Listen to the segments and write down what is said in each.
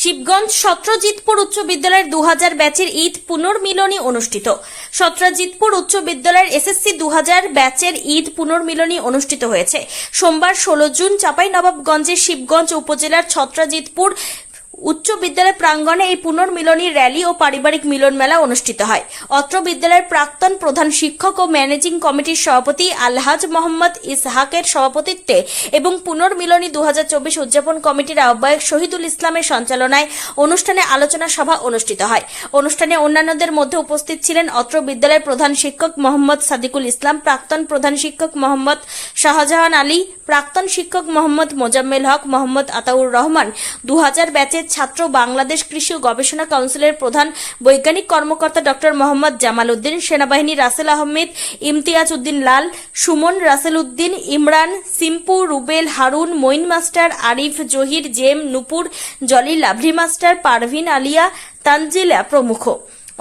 শিবগঞ্জ সত্রজিৎপুর উচ্চ বিদ্যালয়ের দু হাজার ব্যাচের ঈদ পুনর্মিলনী অনুষ্ঠিত। সত্রজিৎপুর উচ্চ বিদ্যালয়ের এসএসসি দু হাজার ব্যাচের ঈদ পুনর্মিলনী অনুষ্ঠিত হয়েছে। সোমবার ষোলো জুন চাঁপাইনবাবগঞ্জের শিবগঞ্জ উপজেলার ছত্রজিৎপুর উচ্চ বিদ্যালয় প্রাঙ্গণে এই পুনর্মিলনী র্যালি ও পারিবারিক মিলন মেলা অনুষ্ঠিত হয়। অত্র বিদ্যালয়ের প্রাক্তন প্রধান শিক্ষক ও ম্যানেজিং কমিটির সভাপতি আলহাজ মোহাম্মদ ইসহাকের সভাপতিত্বে এবং পুনর্মিলনী দুহাজার চব্বিশ উদযাপন কমিটির আহ্বায়ক শহীদুল ইসলামের সঞ্চালনায় অনুষ্ঠানে আলোচনা সভা অনুষ্ঠিত হয়। অনুষ্ঠানে অন্যান্যদের মধ্যে উপস্থিত ছিলেন অত্র বিদ্যালয়ের প্রধান শিক্ষক মোহাম্মদ সাদিকুল ইসলাম, প্রাক্তন প্রধান শিক্ষক মোহাম্মদ শাহজাহান আলী, প্রাক্তন শিক্ষক মোহাম্মদ মোজাম্মেল হক, মোহাম্মদ আতাউর রহমান। দু হাজার ব্যাচের ছাত্র বাংলাদেশ কৃষি ও গবেষণা কাউন্সিলের প্রধান বৈজ্ঞানিক কর্মকর্তা ডক্টর মোহাম্মদ জামাল উদ্দিন সেনাবাহিনী রাসেল আহমেদ, ইমতিয়াজ উদ্দিন লাল, সুমন রাসেল উদ্দিন, ইমরান, সিম্পু, রুবেল, হারুন মইন মাস্টার, আরিফ, জহির, জেম, নুপুর জলি লাভলি মাস্টার, পারভিন, আলিয়া, তানজিলা প্রমুখ।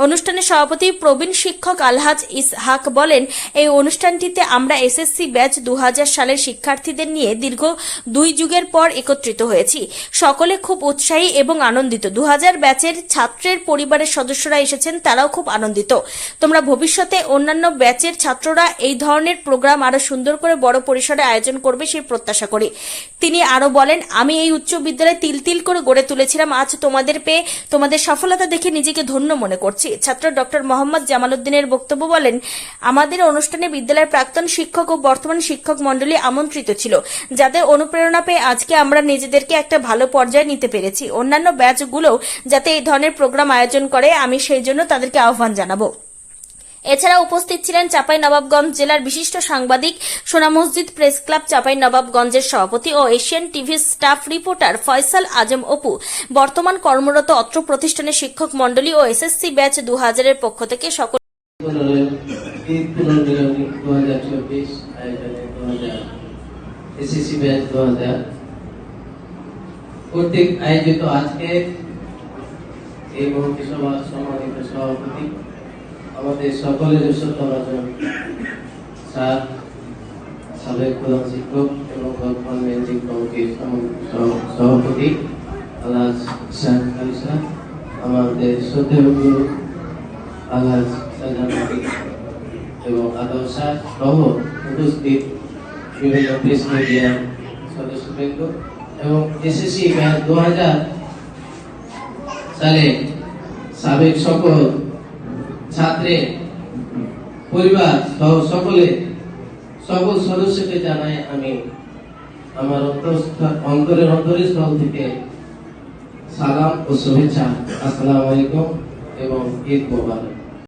অনুষ্ঠানে সভাপতি প্রবীণ শিক্ষক আলহাজ ইসহাক বলেন, এই অনুষ্ঠানটিতে আমরা এসএসসি ব্যাচ দু হাজার সালের শিক্ষার্থীদের নিয়ে দীর্ঘ দুই যুগের পর একত্রিত হয়েছি। সকলে খুব উৎসাহী এবং আনন্দিত। দু হাজার ব্যাচের ছাত্রের পরিবারের সদস্যরা এসেছেন, তারাও খুব আনন্দিত। তোমরা ভবিষ্যতে অন্যান্য ব্যাচের ছাত্ররা এই ধরনের প্রোগ্রাম আরও সুন্দর করে বড় পরিসরে আয়োজন করবে সেই প্রত্যাশা করি। তিনি আরও বলেন, আমি এই উচ্চ বিদ্যালয়ে তিল তিল করে গড়ে তুলেছিলাম। আজ তোমাদের পেয়ে তোমাদের সফলতা দেখে নিজেকে ধন্য মনে করছি। ছাত্র ডক্টর মোহাম্মদ জামালউদ্দিনের বক্তব্য বলেন, আমাদের অনুষ্ঠানে বিদ্যালয়ের প্রাক্তন শিক্ষক ও বর্তমান শিক্ষক মন্ডলী আমন্ত্রিত ছিল, যাদের অনুপ্রেরণা পেয়ে আজকে আমরা নিজেদেরকে একটা ভালো পর্যায়ে নিতে পেরেছি। অন্যান্য ব্যাচগুলো যাতে এই ধরনের প্রোগ্রাম আয়োজন করে, আমি সেই জন্য তাদেরকে আহ্বান জানাব। এছাড়া উপস্থিত ছিলেন চাপাই নবাবগঞ্জ জেলার বিশিষ্ট সাংবাদিক সোনা মসজিদ প্রেস ক্লাব চাপাই নবাবগঞ্জের সভাপতি ও এশিয়ান টিভির স্টাফ রিপোর্টার ফয়সাল আজম অপু, বর্তমান কর্মরত অত্র প্রতিষ্ঠানের শিক্ষক মণ্ডলী ও এসএসসি ব্যাচ দু হাজারের পক্ষ থেকে সকল আয়োজিত আজকে এই সভার সম্মানিত সভাপতি আমাদের সকলের শ্রদ্ধাভাজন স্যার, সাবেক শিক্ষক এবং বর্তমান ম্যানেজিং কমিটির সভাপতি আলাজ শাহ শাহ আমাদের শ্রদ্ধেয় গুরু এবং আদর শাহ সহ উপস্থিত বিভিন্ন প্রেস মিডিয়ার সদস্যবৃন্দ এবং দু হাজার সালে সাবেক সকল ছাত্রের পরিবার সহ সকলে, সকল সদস্যকে জানাই আমি আমার অন্তরের অন্তরের স্থল থেকে সালাম ও শুভেচ্ছা। আসসালামু আলাইকুম এবং ঈদ মোবারক।